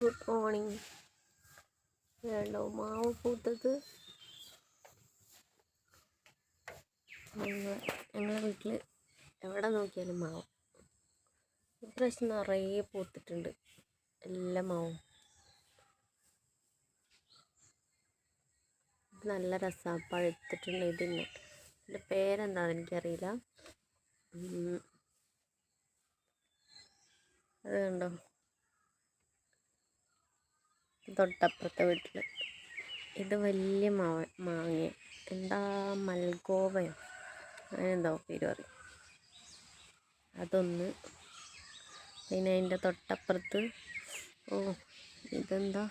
Good morning വേണ്ടോ? മാവ് പൂത്തത് ഞങ്ങളുടെ ഞങ്ങളെ വീട്ടിൽ എവിടെ നോക്കിയാലും മാവ്. ഇപ്രാവശ്യം നിറയെ പൂത്തിട്ടുണ്ട്. എല്ലാ മാവും. നല്ല രസമാണ് പഴുത്തിട്ടുണ്ട് ഇതിന്. ഇതിന്റെ പേരെന്താണെന്ന് എനിക്കറിയില്ല. അത് കണ്ടോ? തൊട്ടപ്പുറത്തെ വീട്ടിൽ ഇത് വലിയ മാവ മാങ്ങ. എന്താ മൽഗോവയോ? അങ്ങനെന്തോ പേര് പറയും. അതൊന്ന് പിന്നെ അതിന്റെ തൊട്ടപ്പുറത്ത് ഓ ഇതെന്താ?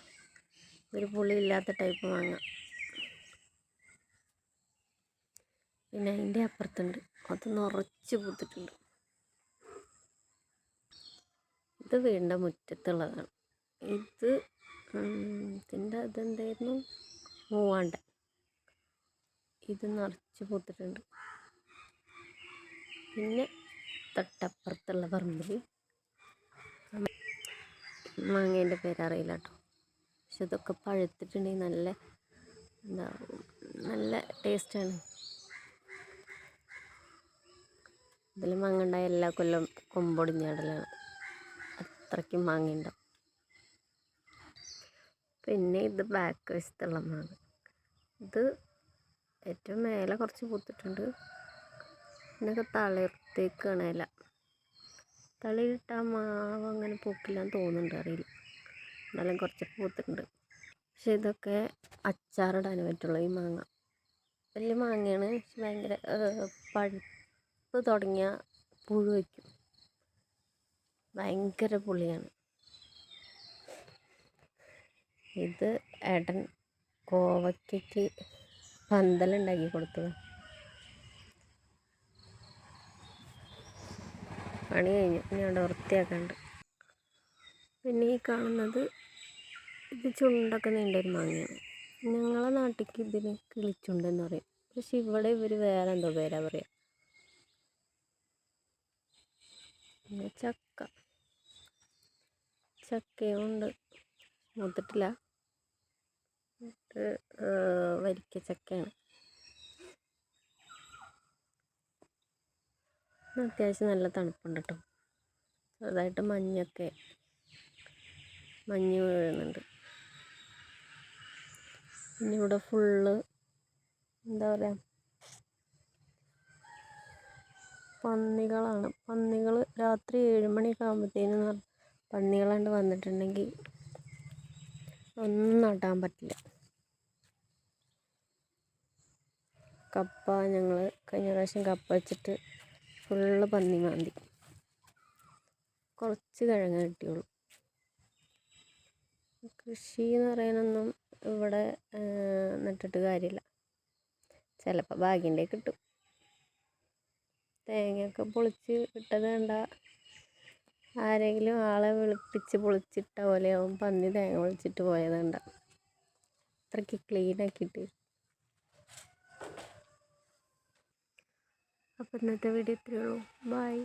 ഒരു പുളി ഇല്ലാത്ത ടൈപ്പ് മാങ്ങ. പിന്നെ അതിന്റെ അപ്പുറത്തുണ്ട്. അത് നിറച്ച് പൂത്തിട്ടുണ്ട്. ഇത് വീണ്ട മുറ്റത്തുള്ളതാണ്. ഇത് ഇതിന്റെ അതെന്തായിരുന്നു മൂവാണ്ട. ഇത് നിറച്ച് പൂത്തിട്ടുണ്ട്. പിന്നെ തൊട്ടപ്പുറത്തുള്ള പറമ്പിൽ മാങ്ങേന്റെ പേരറിയില്ല കേട്ടോ പക്ഷെ ഇതൊക്കെ പഴുത്തിട്ടുണ്ടെങ്കിൽ നല്ല എന്താ നല്ല ടേസ്റ്റാണ്. ഇതിൽ മാങ്ങ ഉണ്ടായ എല്ലാ കൊല്ലം കൊമ്പൊടിഞ്ഞാടലാണ്. അത്രയ്ക്കും മാങ്ങയുണ്ടാവും പിന്നെ ഇത് ബാക്ക് വശത്തുള്ളതാണ്. ഇത് ഏറ്റവും മേലെ കുറച്ച് പൂത്തിട്ടുണ്ട്. പിന്നൊക്കെ തളിർത്തേക്കാണ് ഇല. തളിയിട്ടാൽ മാവ് അങ്ങനെ പൂക്കില്ലാന്ന് തോന്നുന്നുണ്ട് അറിയില്ല. എന്നാലും കുറച്ച് പൂത്തിട്ടുണ്ട്. പക്ഷെ ഇതൊക്കെ അച്ചാറിടാൻ പറ്റുള്ളൂ ഈ മാങ്ങ. വലിയ മാങ്ങയാണ്. പക്ഷെ ഭയങ്കര പഴുപ്പ് തുടങ്ങിയ പുഴു വയ്ക്കും. ഭയങ്കര പുളിയാണ്. ഇത് ഏട്ടൻ കോവയ്ക്കയ്ക്ക് പന്തലുണ്ടാക്കി കൊടുത്തത്. പണി കഴിഞ്ഞു. ഇനി അവിടെ വൃത്തിയാക്കണ്ട്. പിന്നെ ഈ കാണുന്നത് ഇത് ചുണ്ടൊക്കെ നീണ്ടൊരു മാങ്ങയാണ്. ഞങ്ങളെ നാട്ടിലേക്ക് ഇതിന് കിളിച്ചുണ്ടെന്ന് പറയും. പക്ഷെ ഇവിടെ ഇവർ വേറെ എന്തോ പേരാ പറയാ. പിന്നെ ചക്ക. ചക്കയും ഉണ്ട്. മൂത്തിട്ടില്ല. വരിക്ക ചക്കയാണ് അത്യാവശ്യം നല്ല തണുപ്പുണ്ട് കേട്ടോ. ചെറുതായിട്ട് മഞ്ഞൊക്കെ മഞ്ഞ് വീഴുന്നുണ്ട്. പിന്നെ ഇവിടെ ഫുള്ള് എന്താ പറയുക പന്നികളാണ്. പന്നികൾ രാത്രി ഏഴ് മണിയൊക്കെ ആകുമ്പോഴത്തേനും പന്നികളാണ്ട് വന്നിട്ടുണ്ടെങ്കിൽ ഒന്നും നടാൻ പറ്റില്ല. കപ്പ ഞങ്ങൾ കഴിഞ്ഞ പ്രാവശ്യം കപ്പ വെച്ചിട്ട് ഫുള്ള് പന്നി മാന്തി. കുറച്ച് കിഴങ്ങ് കിട്ടിയുള്ളൂ. കൃഷി എന്ന് പറയാനൊന്നും ഇവിടെ നട്ടിട്ട് കാര്യമില്ല. ചിലപ്പോൾ ഭാഗ്യന്റെ കിട്ടും. തേങ്ങയൊക്കെ പൊളിച്ച് ഇട്ടത് കണ്ട ആരെങ്കിലും ആളെ വിളിപ്പിച്ച് പൊളിച്ചിട്ട പോലെയാവും പന്നി തേങ്ങ പൊളിച്ചിട്ട് പോയത് കണ്ട അത്രയ്ക്ക് ക്ലീൻ ആക്കിയിട്ട്. അപ്പോൾ ഇന്നത്തെ വീഡിയോ ഇത്രയേ ബൈ